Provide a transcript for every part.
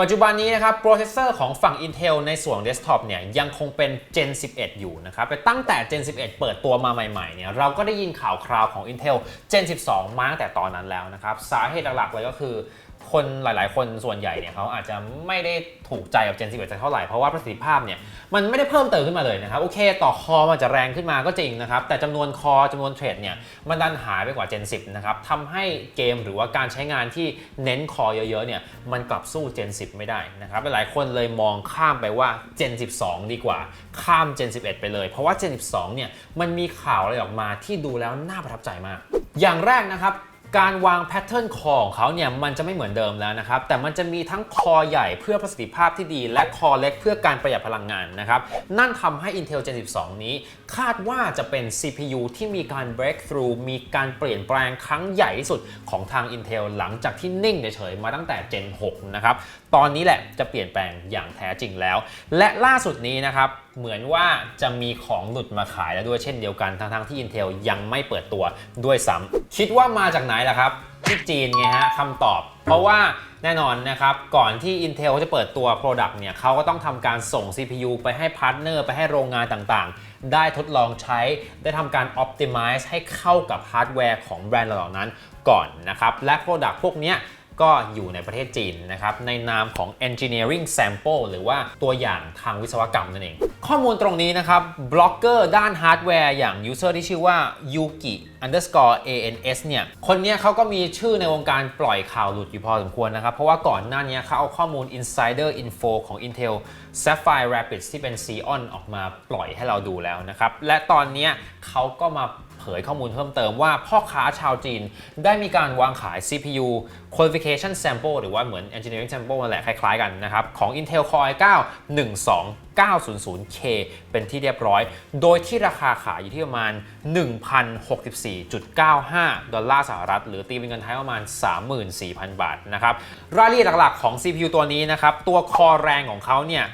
ปัจจุบันนี้นะครับโปรเซสเซอร์ของฝั่ง Intel ในส่วนเดสก์ท็อปเนี่ยยังคงเป็น Gen 11 อยู่นะครับแต่ตั้งแต่ Gen 11 เปิดตัวมาใหม่ๆเนี่ยเราก็ได้ยินข่าวคราวของ Intel Gen 12 มาตั้งแต่ตอนนั้นแล้วนะครับ สาเหตุหลักๆเลยก็คือ คนหลาย ๆ คนส่วนใหญ่เนี่ยเขาอาจจะไม่ได้ถูกใจกับ Gen 11สักเท่าไหร่ เพราะว่าประสิทธิภาพเนี่ยมันไม่ได้เพิ่มเติมขึ้นมาเลยนะครับ โอเค ต่อคอมันจะแรงขึ้นมาก็จริงนะครับ แต่จำนวนคอจำนวนเทรดเนี่ยมันดันหายไปกว่า Gen 10นะครับทำให้เกมหรือว่าการใช้งานที่เน้นคอเยอะ ๆ เนี่ยมันกลับสู้ Gen 10 ไม่ได้นะครับหลาย ๆ คนเลยมองข้ามไปว่า Gen 12 ดีกว่า ข้าม Gen 11 ไปเลย เพราะว่า Gen 12 เนี่ยมันมีข่าวอะไรออกมาที่ดูแล้วน่าประทับใจมาก อย่างแรกนะครับ การวางแพทเทิร์นคอของเขาเนี่ยมันจะไม่เหมือนเดิมแล้วนะครับ แต่มันจะมีทั้งคอใหญ่เพื่อประสิทธิภาพที่ดี และคอเล็กเพื่อการประหยัดพลังงานนะครับ นั่นทำให้ Intel Gen 12 นี้ คาดว่าจะเป็น CPU ที่มีการ breakthrough มีการเปลี่ยนแปลงครั้งใหญ่ที่สุดของทาง Intel หลังจากที่นิ่งเฉยๆมาตั้งแต่ Gen 6 นะครับ ตอนนี้แหละจะเปลี่ยนแปลงอย่างแท้จริงแล้ว และล่าสุดนี้นะครับเหมือนว่าจะมีของหลุดมาขายแล้วด้วยเช่นเดียวกันทั้งๆที่ Intel ยังไม่เปิดตัวด้วยซ้ำคิดว่ามาจากไหนล่ะครับ ที่จีนไงฮะคำตอบ เพราะว่าแน่นอนนะครับ ก่อนที่ Intel จะเปิดตัว Product เนี่ยเขาก็ต้องทำการส่ง CPU ไปให้พาร์ทเนอร์ไปให้โรงงานต่างๆ ได้ทดลองใช้ได้ทำการ Optimize ให้เข้ากับฮาร์ดแวร์ของแบรนด์เหล่านั้นก่อนนะครับ และ Product พวกเนี้ย ก็อยู่ในประเทศจีนนะครับในนามของ engineering sample หรือว่าตัวอย่างทางวิศวกรรมนั่นเอง ข้อมูลตรงนี้นะครับบล็อกเกอร์ด้านฮาร์ดแวร์อย่าง user ที่ชื่อว่า yuki underscore ans เนี่ยคนนี้เขาก็มีชื่อในวงการปล่อยข่าวหลุดอยู่พอสมควรนะครับ เพราะว่าก่อนหน้านี้เขาเอาข้อมูล insider info ของ Intel Sapphire Rapids ที่เป็น Xeon ออกมาปล่อยให้เราดูแล้วนะครับ และตอนนี้เขาก็มา เผยข้อมูลเพิ่มเติมว่าพ่อค้าชาวจีน ได้มีการวางขาย CPU qualification sample หรือว่าเหมือน engineering sample นั่นแหละคล้ายๆกันนะครับ ของ Intel Core i9 12900K เป็นที่เรียบร้อย โดยที่ราคาขายอยู่ที่ประมาณ 1,064.95 ดอลลาร์สหรัฐ หรือตีเป็นเงินไทยประมาณ 34,000 บาทนะครับ รายละเอียดหลักๆของ CPU ตัวนี้นะครับ ตัวคอแรงของเขาเนี่ย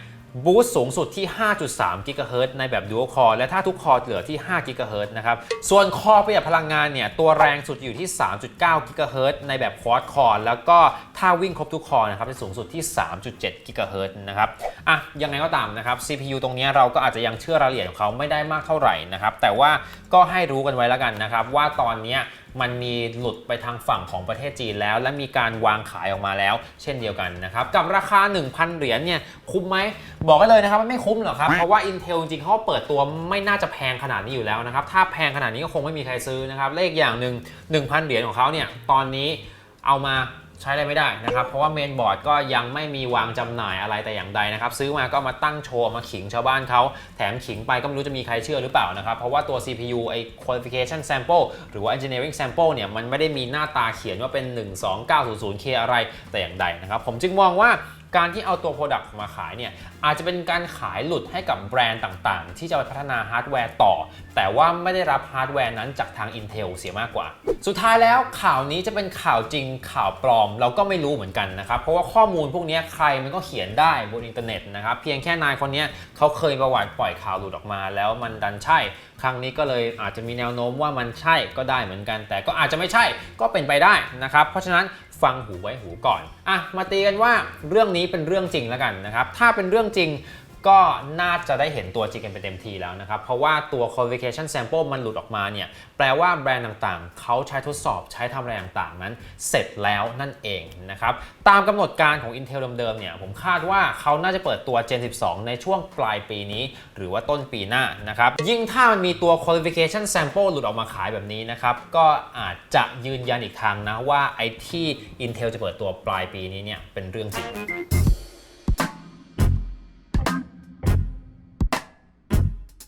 บูสต์สูงสุดที่ 5.3 กิกะเฮิรตซ์ในแบบ Dual Core และถ้าทุกคอร์เหลือที่ 5 กิกะเฮิรตซ์นะครับ ส่วนคอประหยัดพลังงานเนี่ย ตัวแรงสุดอยู่ที่ 3.9 กิกะเฮิรตซ์ในแบบ Quad Core แล้วก็ถ้าวิ่งครบทุกคอร์นะครับจะสูงสุดที่ 3.7 กิกะเฮิรตซ์นะครับ อะ ยังไงก็ตามนะครับ CPU ตรงนี้เราก็อาจจะยังเชื่อรายละเอียดของเขาไม่ได้มากเท่าไหร่นะครับ แต่ว่าก็ให้รู้กันไว้แล้วกันนะครับว่าตอนเนี้ย มันมีหลุดไปทางฝั่งของประเทศจีนแล้ว และมีการวางขายออกมาแล้ว เช่นเดียวกันนะครับ กับราคา 1,000 เหรียญเนี่ยคุ้มไหม บอกกันเลยนะครับว่าไม่คุ้มหรอกครับ เพราะว่า Intel จริงๆเขาเปิดตัวไม่น่าจะแพงขนาดนี้อยู่แล้วนะครับ ถ้าแพงขนาดนี้ก็คงไม่มีใครซื้อนะครับเลขอย่างหนึ่ง1,000 เหรียญของเขาเนี่ยตอนนี้เอามา ใช้อะไรไม่ได้นะครับ เพราะว่าเมนบอร์ดก็ยังไม่มีวางจำหน่ายอะไรแต่อย่างใดนะครับ ซื้อมาก็มาตั้งโชว์มาขิงชาวบ้านเขาแถมขิงไปก็ไม่รู้จะมีใครเชื่อหรือเปล่านะครับ เพราะว่าตัว CPU ไอ้ qualification sample หรือว่า engineering sample เนี่ยมันไม่ได้มีหน้าตาเขียนว่าเป็น 12900K อะไรแต่อย่างใดนะครับ ผมจึงมองว่า การที่เอาตัว Product มาขายเนี่ยอาจจะเป็นการขายหลุดให้กับแบรนด์ต่างๆ ที่จะไปพัฒนาฮาร์ดแวร์ต่อ แต่ว่าไม่ได้รับฮาร์ดแวร์นั้นจากทาง Intel เสียมากกว่า สุดท้ายแล้วข่าวนี้จะเป็นข่าวจริงข่าวปลอมเราก็ไม่รู้เหมือนกันนะครับ เพราะว่าข้อมูลพวกนี้ใครมันก็เขียนได้บนอินเทอร์เน็ตนะครับ เพียงแค่นายคนนี้เขาเคยประวัติปล่อยข่าวหลุดออกมา แล้วมันดันใช่ ครั้งนี้ก็เลยอาจจะมีแนวโน้มว่ามันใช่ก็ได้เหมือนกัน แต่ก็อาจจะไม่ใช่ก็เป็นไปได้นะครับ เพราะฉะนั้น ฟังหูไว้หูก่อนอะมาตีกันว่าเรื่องนี้เป็นเรื่องจริงแล้วกันนะครับถ้าเป็นเรื่องจริง ก็น่าจะได้เห็นตัวจริงกันเป็นเต็มทีแล้วนะครับ เพราะว่าตัว qualification sample มันหลุดออกมาเนี่ยแปลว่าแบรนด์ต่างๆ เขาใช้ทดสอบใช้ทำอะไรต่างๆ นั้นเสร็จแล้วนั่นเองนะครับ ตามกำหนดการของ Intel เดิมๆเนี่ยผมคาดว่าเขาน่าจะเปิดตัว Gen 12 ในช่วงปลายปีนี้ หรือว่าต้นปีหน้านะครับยิ่งถ้ามันมีตัว qualification sample หลุดออกมาขายแบบนี้นะครับก็อาจจะยืนยันอีกทางนะว่าไอ้ที่ Intel จะเปิดตัวปลายปีนี้เนี่ยเป็นเรื่องจริง